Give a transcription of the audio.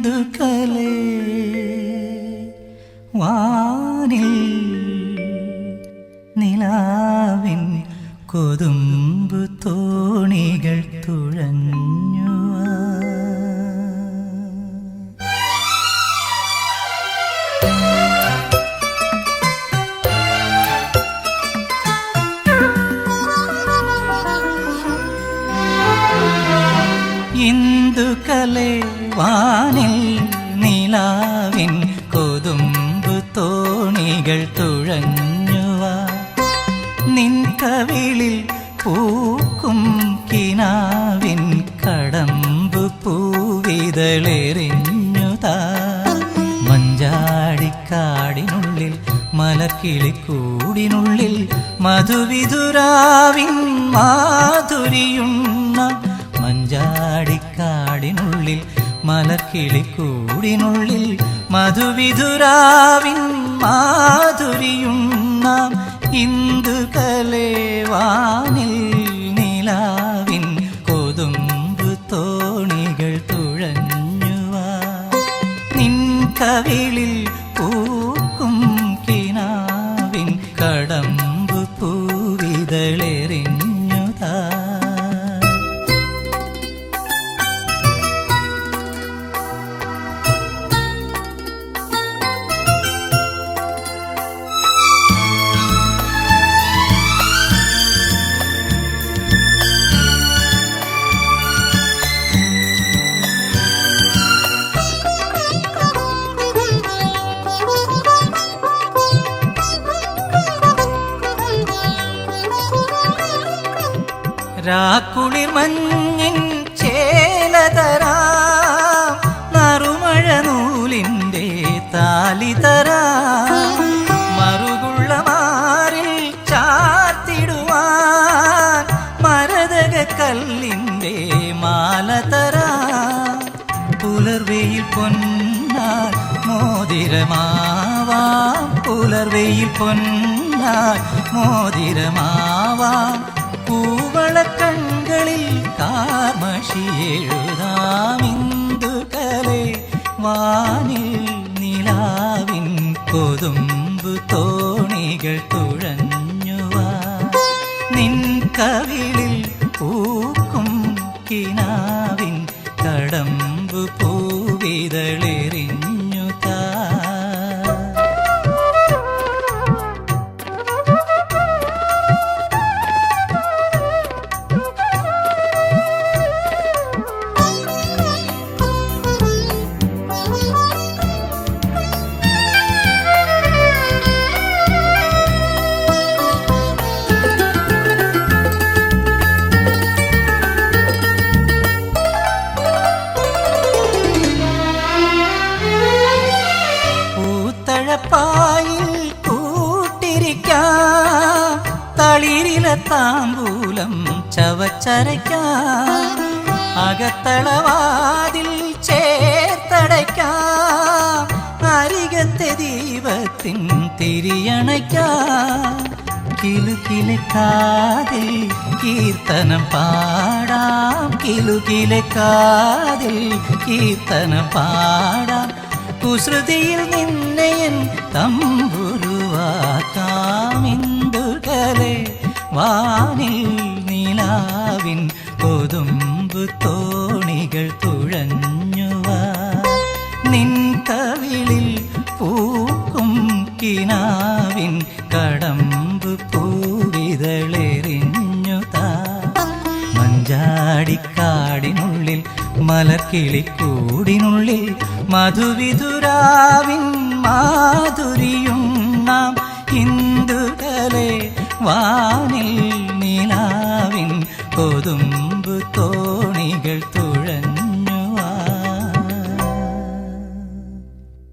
പണ്ടുകലേ വാനിൽ നിലാവിൻ കൊതുമ്പ് തോണികൾ തുഴഞ്ഞു ഇന്ദു ഇന്ദുകലെ വാനിൽ നിലാവിൻ കൊതുമ്പു തോണികൾ തുഴഞ്ഞുവ. നിൻ കവിളിൽ പൂക്കും കിനാവിൻ കടമ്പു പൂവിതളെറിഞ്ഞുതാ. മഞ്ചാടിക്കാടിനുള്ളിൽ മലക്കിളിക്കൂടിനുള്ളിൽ മധുവിതുരാവിൻ മാധുരിയുണ്ണ. മഞ്ചാടിക്കാടിനുള്ളിൽ മലക്കിളിക്കൂടിനുള്ളിൽ മധുവിധുരാവിൻ മാധുരിയും നാം ഇന്ദു കലേവാനിൽ നിലാവിൻ കൊതുമ്പു തോണികൾ തുഴഞ്ഞുവാ. നിൻ കവിളിൽ പൂക്കും കിനാവിൻ കടമ്പു രാക്കുളിർ മഞ്ഞിൻ ചേലതരാ നറുമഴ നൂലിന്റെ താലിതരാ മറുകുള്ള മാറിൽ ചാത്തിടുവാൻ മരതക കല്ലിന്റെ മാലതരാ പുലർവെയിൽ പൊന്നാൽ മോതിരമാവാം പുലർവെയിൽ പൊന്നാൽ മോതിരമാവാം. പൂവള കൺകളിൽ കാർമഷി എഴുതാം ഇന്ദുകലെ. വാനിൽ നിലാവിൻ കൊതുമ്പു തോണികൾ തുഴഞ്ഞുവാ. നിൻ കവിളിൽ പൂക്കും കിനാവിൻ കടമ്പു താമ്പൂലം ചവച്ചരയ്ക്കാം. അകത്തളവാതിൽ ചേർത്തടയ്ക്കാം. അരികത്തെ ദീപത്തിൻ തിരിയണയ്ക്കാം. കിലുകിലക്കാതിൽ കീർത്തനം പാടാം. കിലുകിലക്കാതിൽ കീർത്തനം പാടാം. കുസൃതിയിൽ നിന്നെയൻ തമ്പുരുവാക്കാമിന്ദുകലെ വാനിൽ നിലാവിൻ കൊതുമ്പ് തോണികൾ തുഴഞ്ഞുവ. നിൻ കവിളിൽ പൂക്കും കിനാവിൻ കടമ്പ് പൂവിതളെറിഞ്ഞുതാ. മഞ്ചാടിക്കാടിനുള്ളിൽ മലക്കിളിക്കൂടിനുള്ളിൽ മധുവിതുരാവിൻ മാധുരിയും നാം ഹിന്ദുക്കളെ வானில்